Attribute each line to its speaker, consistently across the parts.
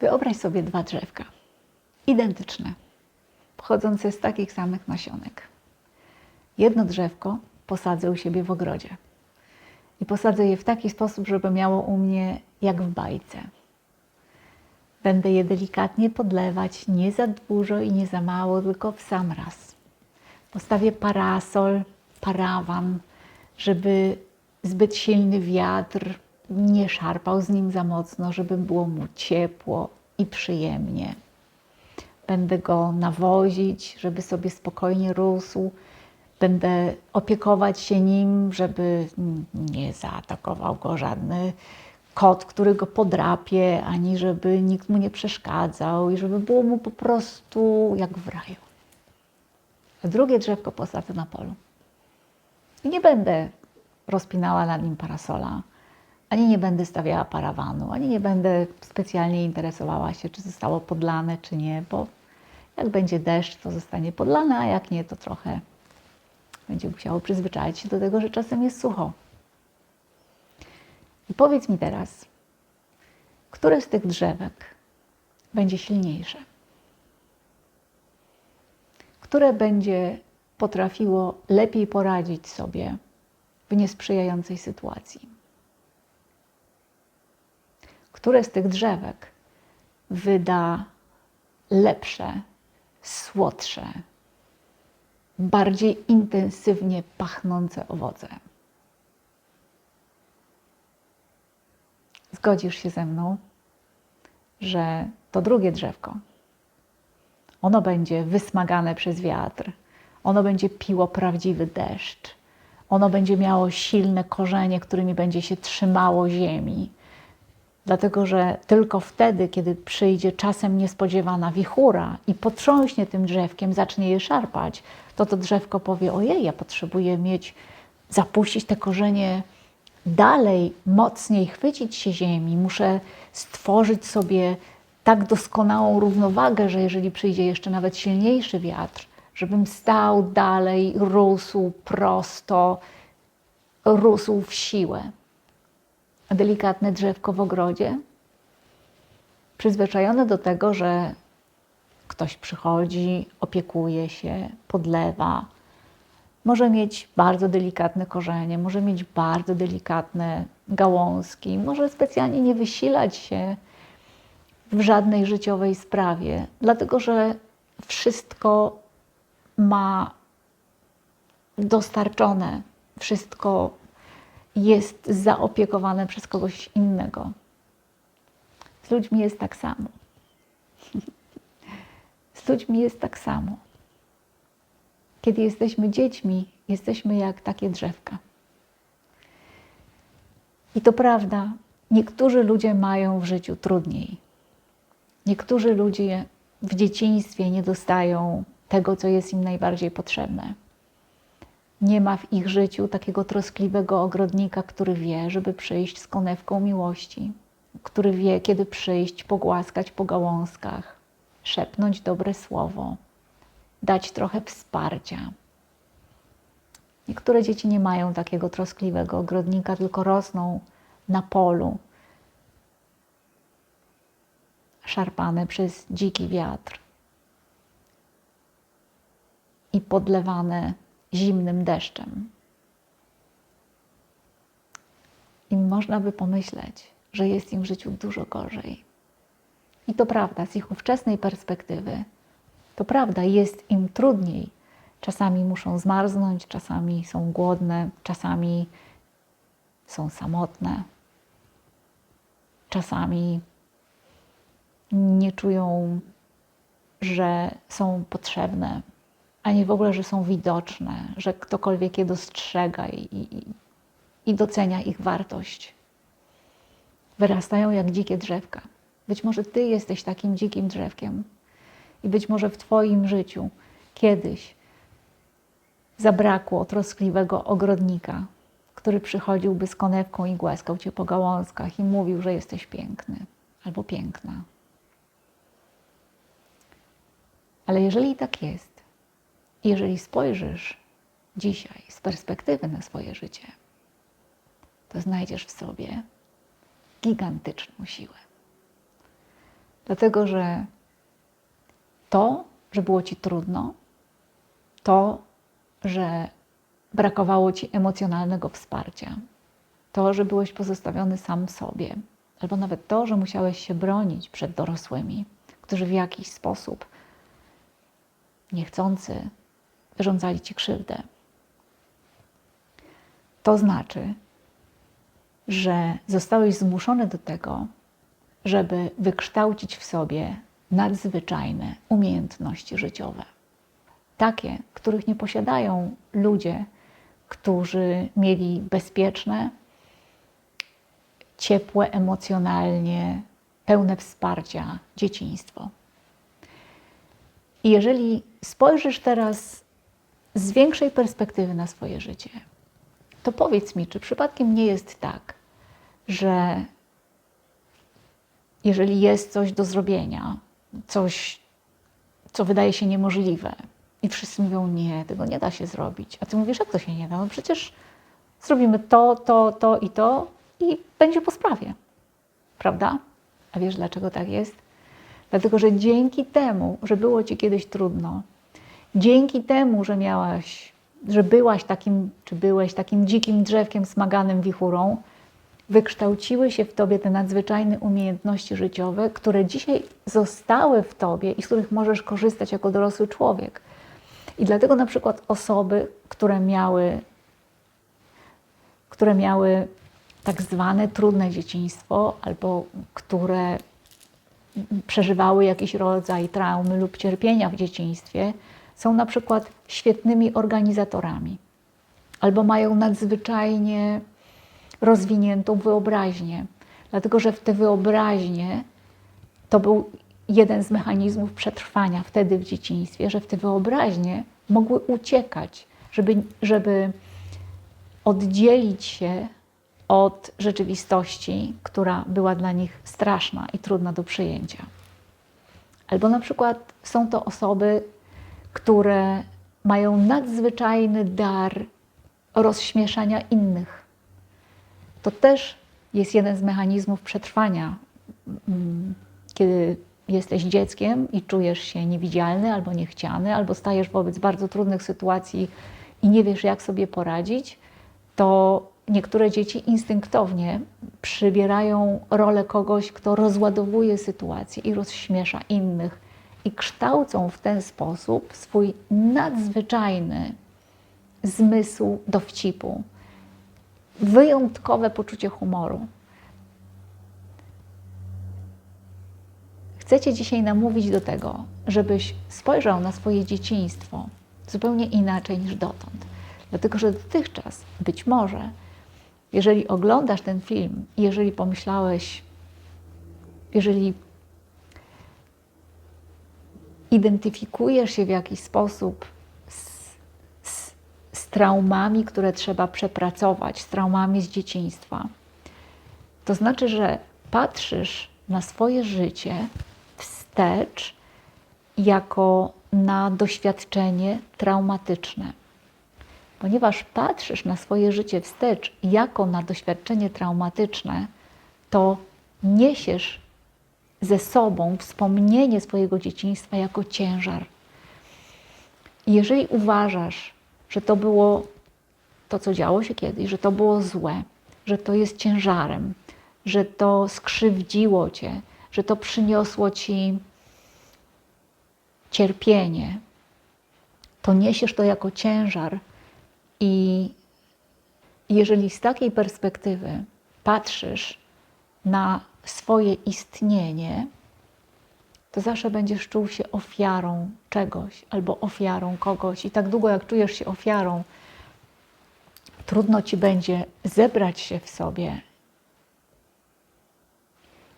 Speaker 1: Wyobraź sobie dwa drzewka, identyczne, pochodzące z takich samych nasionek. Jedno drzewko posadzę u siebie w ogrodzie i posadzę je w taki sposób, żeby miało u mnie jak w bajce. Będę je delikatnie podlewać, nie za dużo i nie za mało, tylko w sam raz. Postawię parasol, parawan, żeby zbyt silny wiatr nie szarpał z nim za mocno, żeby było mu ciepło i przyjemnie. Będę go nawozić, żeby sobie spokojnie rósł. Będę opiekować się nim, żeby nie zaatakował go żadny kot, który go podrapie, ani żeby nikt mu nie przeszkadzał i żeby było mu po prostu jak w raju. A drugie drzewko posadzę na polu. I nie będę rozpinała nad nim parasola, ani nie będę stawiała parawanu, ani nie będę specjalnie interesowała się, czy zostało podlane, czy nie, bo jak będzie deszcz, to zostanie podlane, a jak nie, to trochę będzie musiało przyzwyczaić się do tego, że czasem jest sucho. I powiedz mi teraz, które z tych drzewek będzie silniejsze? Które będzie potrafiło lepiej poradzić sobie w niesprzyjającej sytuacji? Które z tych drzewek wyda lepsze, słodsze, bardziej intensywnie pachnące owoce? Zgodzisz się ze mną, że to drugie drzewko, ono będzie wysmagane przez wiatr, ono będzie piło prawdziwy deszcz, ono będzie miało silne korzenie, którymi będzie się trzymało ziemi. Dlatego, że tylko wtedy, kiedy przyjdzie czasem niespodziewana wichura i potrząśnie tym drzewkiem, zacznie je szarpać, to to drzewko powie: Ojej, ja potrzebuję mieć, zapuścić te korzenie dalej, mocniej, chwycić się ziemi. Muszę stworzyć sobie tak doskonałą równowagę, że jeżeli przyjdzie jeszcze nawet silniejszy wiatr, żebym stał dalej, rósł prosto, rósł w siłę. Delikatne drzewko w ogrodzie, przyzwyczajone do tego, że ktoś przychodzi, opiekuje się, podlewa. Może mieć bardzo delikatne korzenie, może mieć bardzo delikatne gałązki, może specjalnie nie wysilać się w żadnej życiowej sprawie, dlatego że wszystko ma dostarczone, wszystko jest zaopiekowane przez kogoś innego. Z ludźmi jest tak samo. Z ludźmi jest tak samo. Kiedy jesteśmy dziećmi, jesteśmy jak takie drzewka. I to prawda, niektórzy ludzie mają w życiu trudniej. Niektórzy ludzie w dzieciństwie nie dostają tego, co jest im najbardziej potrzebne. Nie ma w ich życiu takiego troskliwego ogrodnika, który wie, żeby przyjść z konewką miłości, który wie, kiedy przyjść, pogłaskać po gałązkach, szepnąć dobre słowo, dać trochę wsparcia. Niektóre dzieci nie mają takiego troskliwego ogrodnika, tylko rosną na polu, szarpane przez dziki wiatr i podlewane zimnym deszczem. I można by pomyśleć, że jest im w życiu dużo gorzej. I to prawda, z ich ówczesnej perspektywy, to prawda, jest im trudniej. Czasami muszą zmarznąć, czasami są głodne, czasami są samotne, czasami nie czują, że są potrzebne, ani w ogóle, że są widoczne, że ktokolwiek je dostrzega i, i, i docenia ich wartość. Wyrastają jak dzikie drzewka. Być może Ty jesteś takim dzikim drzewkiem i być może w Twoim życiu kiedyś zabrakło troskliwego ogrodnika, który przychodziłby z konewką i głaskał Cię po gałązkach i mówił, że jesteś piękny albo piękna. Ale jeżeli tak jest, jeżeli spojrzysz dzisiaj z perspektywy na swoje życie, to znajdziesz w sobie gigantyczną siłę. Dlatego, że to, że było ci trudno, to, że brakowało ci emocjonalnego wsparcia, to, że byłeś pozostawiony sam sobie, albo nawet to, że musiałeś się bronić przed dorosłymi, którzy w jakiś sposób niechcący wyrządzali ci krzywdę. To znaczy, że zostałeś zmuszony do tego, żeby wykształcić w sobie nadzwyczajne umiejętności życiowe. Takie, których nie posiadają ludzie, którzy mieli bezpieczne, ciepłe emocjonalnie, pełne wsparcia dzieciństwo. I jeżeli spojrzysz teraz z większej perspektywy na swoje życie, to powiedz mi, czy przypadkiem nie jest tak, że jeżeli jest coś do zrobienia, coś, co wydaje się niemożliwe, i wszyscy mówią, nie, tego nie da się zrobić. A ty mówisz, jak to się nie da? No przecież zrobimy to, to, to i to i będzie po sprawie. Prawda? A wiesz, dlaczego tak jest? Dlatego, że dzięki temu, że było ci kiedyś trudno, dzięki temu, że miałaś, że byłaś takim, czy byłeś takim dzikim drzewkiem smaganym wichurą, wykształciły się w tobie te nadzwyczajne umiejętności życiowe, które dzisiaj zostały w tobie i z których możesz korzystać jako dorosły człowiek. I dlatego na przykład osoby, które miały, które miały tak zwane trudne dzieciństwo, albo które przeżywały jakiś rodzaj traumy lub cierpienia w dzieciństwie, są na przykład świetnymi organizatorami, albo mają nadzwyczajnie rozwiniętą wyobraźnię, dlatego że w te wyobraźnie to był jeden z mechanizmów przetrwania wtedy w dzieciństwie, że w te wyobraźnie mogły uciekać, żeby, żeby oddzielić się od rzeczywistości, która była dla nich straszna i trudna do przyjęcia. Albo na przykład są to osoby, które mają nadzwyczajny dar rozśmieszania innych. To też jest jeden z mechanizmów przetrwania, mm, kiedy jesteś dzieckiem i czujesz się niewidzialny albo niechciany, albo stajesz wobec bardzo trudnych sytuacji i nie wiesz, jak sobie poradzić, to niektóre dzieci instynktownie przybierają rolę kogoś, kto rozładowuje sytuację i rozśmiesza innych i kształcą w ten sposób swój nadzwyczajny zmysł dowcipu, wyjątkowe poczucie humoru. Chcę Cię dzisiaj namówić do tego, żebyś spojrzał na swoje dzieciństwo zupełnie inaczej niż dotąd. Dlatego, że dotychczas być może, jeżeli oglądasz ten film, jeżeli pomyślałeś, jeżeli identyfikujesz się w jakiś sposób z, z, z traumami, które trzeba przepracować, z traumami z dzieciństwa, to znaczy, że patrzysz na swoje życie wstecz jako na doświadczenie traumatyczne. Ponieważ patrzysz na swoje życie wstecz jako na doświadczenie traumatyczne, to niesiesz ze sobą wspomnienie swojego dzieciństwa jako ciężar. Jeżeli uważasz, że to było to, co działo się kiedyś, że to było złe, że to jest ciężarem, że to skrzywdziło cię, że to przyniosło ci cierpienie, to niesiesz to jako ciężar. I jeżeli z takiej perspektywy patrzysz na swoje istnienie, to zawsze będziesz czuł się ofiarą czegoś albo ofiarą kogoś. I tak długo jak czujesz się ofiarą, trudno ci będzie zebrać się w sobie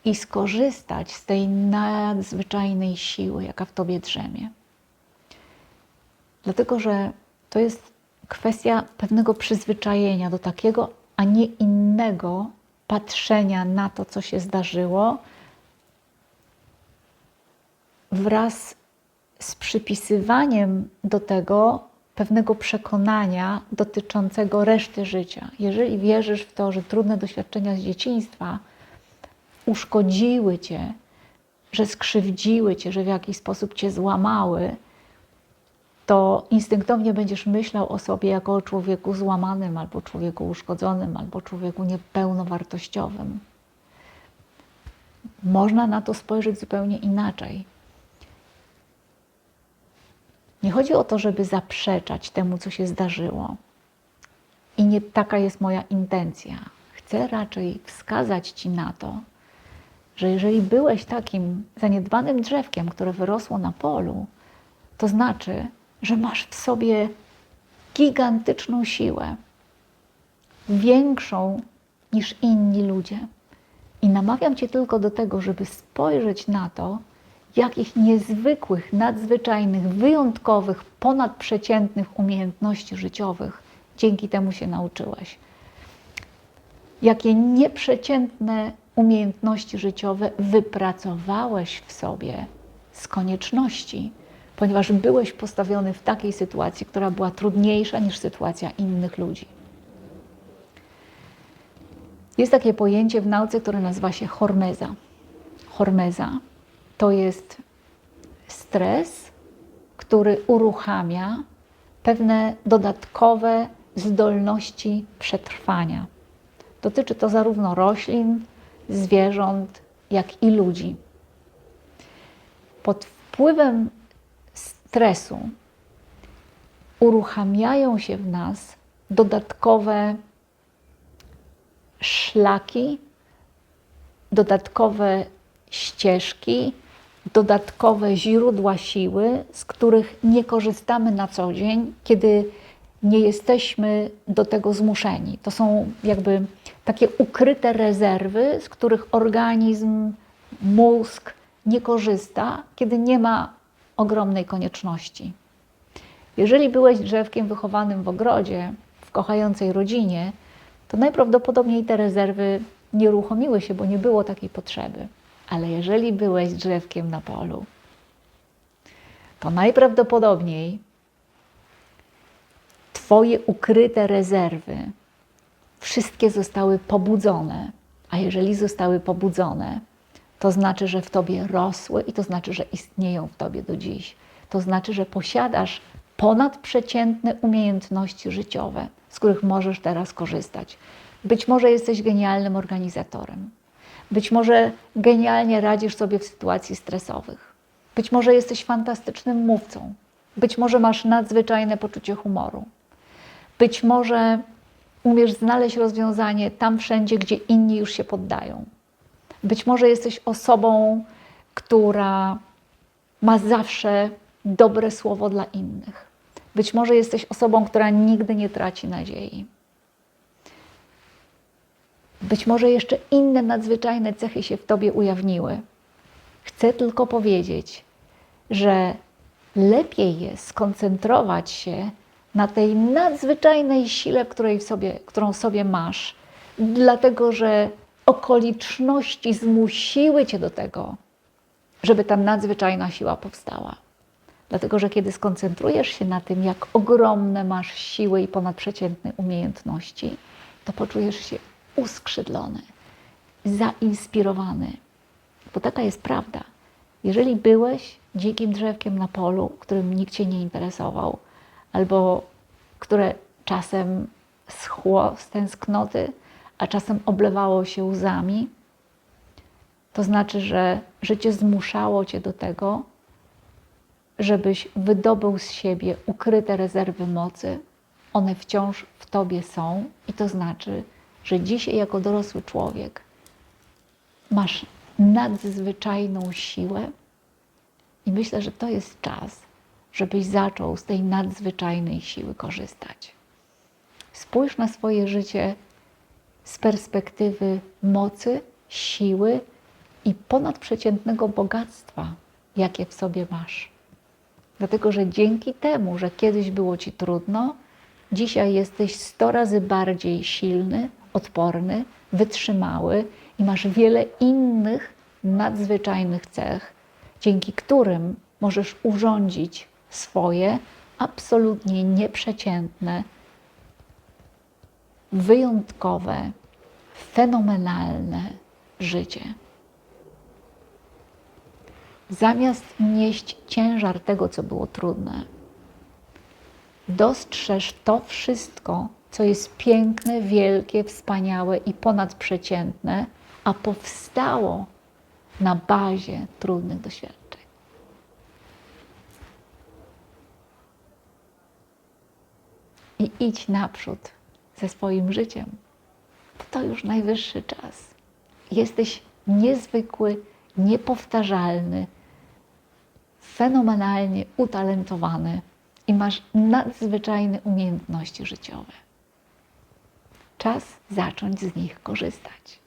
Speaker 1: i skorzystać z tej nadzwyczajnej siły, jaka w tobie drzemie. Dlatego, że to jest kwestia pewnego przyzwyczajenia do takiego, a nie innego patrzenia na to, co się zdarzyło, wraz z przypisywaniem do tego pewnego przekonania dotyczącego reszty życia. Jeżeli wierzysz w to, że trudne doświadczenia z dzieciństwa uszkodziły cię że skrzywdziły cię, że w jakiś sposób cię złamały, to instynktownie będziesz myślał o sobie jako o człowieku złamanym, albo człowieku uszkodzonym, albo człowieku niepełnowartościowym. Można na to spojrzeć zupełnie inaczej. Nie chodzi o to, żeby zaprzeczać temu, co się zdarzyło. I nie taka jest moja intencja. Chcę raczej wskazać Ci na to, że jeżeli byłeś takim zaniedbanym drzewkiem, które wyrosło na polu, to znaczy, że masz w sobie gigantyczną siłę, większą niż inni ludzie. I namawiam Cię tylko do tego, żeby spojrzeć na to, jakich niezwykłych, nadzwyczajnych, wyjątkowych, ponadprzeciętnych umiejętności życiowych dzięki temu się nauczyłeś. Jakie nieprzeciętne umiejętności życiowe wypracowałeś w sobie z konieczności, ponieważ byłeś postawiony w takiej sytuacji, która była trudniejsza niż sytuacja innych ludzi. Jest takie pojęcie w nauce, które nazywa się hormeza. Hormeza to jest stres, który uruchamia pewne dodatkowe zdolności przetrwania. Dotyczy to zarówno roślin, zwierząt, jak i ludzi. Pod wpływem stresu uruchamiają się w nas dodatkowe szlaki, dodatkowe ścieżki, dodatkowe źródła siły, z których nie korzystamy na co dzień, kiedy nie jesteśmy do tego zmuszeni. To są jakby takie ukryte rezerwy, z których organizm, mózg nie korzysta, kiedy nie ma ogromnej konieczności. Jeżeli byłeś drzewkiem wychowanym w ogrodzie, w kochającej rodzinie, to najprawdopodobniej te rezerwy nie uruchomiły się, bo nie było takiej potrzeby. Ale jeżeli byłeś drzewkiem na polu, to najprawdopodobniej Twoje ukryte rezerwy wszystkie zostały pobudzone. A jeżeli zostały pobudzone, to znaczy, że w Tobie rosły i to znaczy, że istnieją w Tobie do dziś. To znaczy, że posiadasz ponadprzeciętne umiejętności życiowe, z których możesz teraz korzystać. Być może jesteś genialnym organizatorem. Być może genialnie radzisz sobie w sytuacji stresowych. Być może jesteś fantastycznym mówcą. Być może masz nadzwyczajne poczucie humoru. Być może umiesz znaleźć rozwiązanie tam wszędzie, gdzie inni już się poddają. Być może jesteś osobą, która ma zawsze dobre słowo dla innych. Być może jesteś osobą, która nigdy nie traci nadziei. Być może jeszcze inne nadzwyczajne cechy się w tobie ujawniły. Chcę tylko powiedzieć, że lepiej jest skoncentrować się na tej nadzwyczajnej sile, której w sobie, którą sobie masz, dlatego że okoliczności zmusiły cię do tego, żeby ta nadzwyczajna siła powstała. Dlatego, że kiedy skoncentrujesz się na tym, jak ogromne masz siły i ponadprzeciętne umiejętności, to poczujesz się uskrzydlony, zainspirowany. Bo taka jest prawda. Jeżeli byłeś dzikim drzewkiem na polu, którym nikt cię nie interesował, albo które czasem schło z tęsknoty, a czasem oblewało się łzami, to znaczy, że życie zmuszało cię do tego, żebyś wydobył z siebie ukryte rezerwy mocy. One wciąż w tobie są, i to znaczy, że dzisiaj, jako dorosły człowiek, masz nadzwyczajną siłę, i myślę, że to jest czas, żebyś zaczął z tej nadzwyczajnej siły korzystać. Spójrz na swoje życie z perspektywy mocy, siły i ponadprzeciętnego bogactwa, jakie w sobie masz. Dlatego, że dzięki temu, że kiedyś było ci trudno, dzisiaj jesteś sto razy bardziej silny, odporny, wytrzymały i masz wiele innych nadzwyczajnych cech, dzięki którym możesz urządzić swoje absolutnie nieprzeciętne, wyjątkowe, fenomenalne życie. zamiast nieść ciężar tego, co było trudne, dostrzeż to wszystko, co jest piękne, wielkie, wspaniałe i ponadprzeciętne, a powstało na bazie trudnych doświadczeń. I idź naprzód ze swoim życiem. To już najwyższy czas. Jesteś niezwykły, niepowtarzalny, fenomenalnie utalentowany i masz nadzwyczajne umiejętności życiowe. Czas zacząć z nich korzystać.